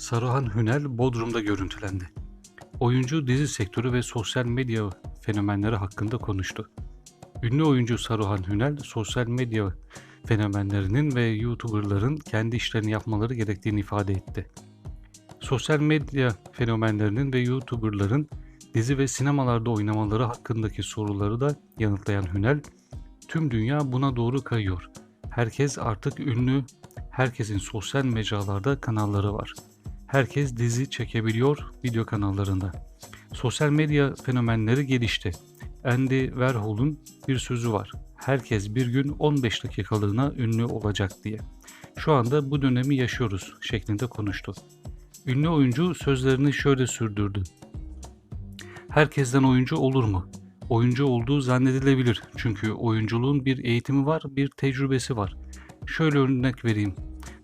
Saruhan Hünel Bodrum'da görüntülendi. Oyuncu dizi sektörü ve sosyal medya fenomenleri hakkında konuştu. Ünlü oyuncu Saruhan Hünel, sosyal medya fenomenlerinin ve YouTuber'ların kendi işlerini yapmaları gerektiğini ifade etti. Sosyal medya fenomenlerinin ve YouTuber'ların dizi ve sinemalarda oynamaları hakkındaki soruları da yanıtlayan Hünel, tüm dünya buna doğru kayıyor. Herkes artık ünlü, herkesin sosyal mecralarda kanalları var. Herkes dizi çekebiliyor video kanallarında. Sosyal medya fenomenleri gelişti. Andy Warhol'un bir sözü var. Herkes bir gün 15 dakikalığına ünlü olacak diye. Şu anda bu dönemi yaşıyoruz şeklinde konuştu. Ünlü oyuncu sözlerini şöyle sürdürdü. Herkesten oyuncu olur mu? Oyuncu olduğu zannedilebilir. Çünkü oyunculuğun bir eğitimi var, bir tecrübesi var. Şöyle örnek vereyim.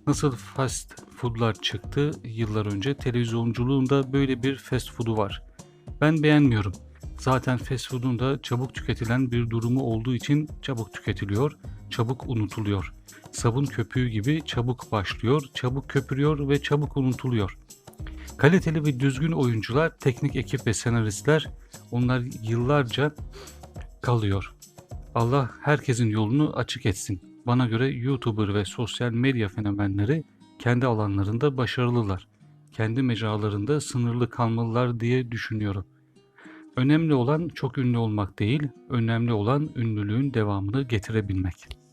Nasıl fast foodlar çıktı yıllar önce, televizyonculuğun da böyle bir fast food'u var. Ben beğenmiyorum. Zaten fast food'un da çabuk tüketilen bir durumu olduğu için çabuk tüketiliyor, çabuk unutuluyor. Sabun köpüğü gibi çabuk başlıyor, çabuk köpürüyor ve çabuk unutuluyor. Kaliteli ve düzgün oyuncular, teknik ekip ve senaristler onlar yıllarca kalıyor. Allah herkesin yolunu açık etsin. Bana göre YouTuber ve sosyal medya fenomenleri kendi alanlarında başarılılar. Kendi mecralarında sınırlı kalmalılar diye düşünüyorum. Önemli olan çok ünlü olmak değil, önemli olan ünlülüğün devamını getirebilmek.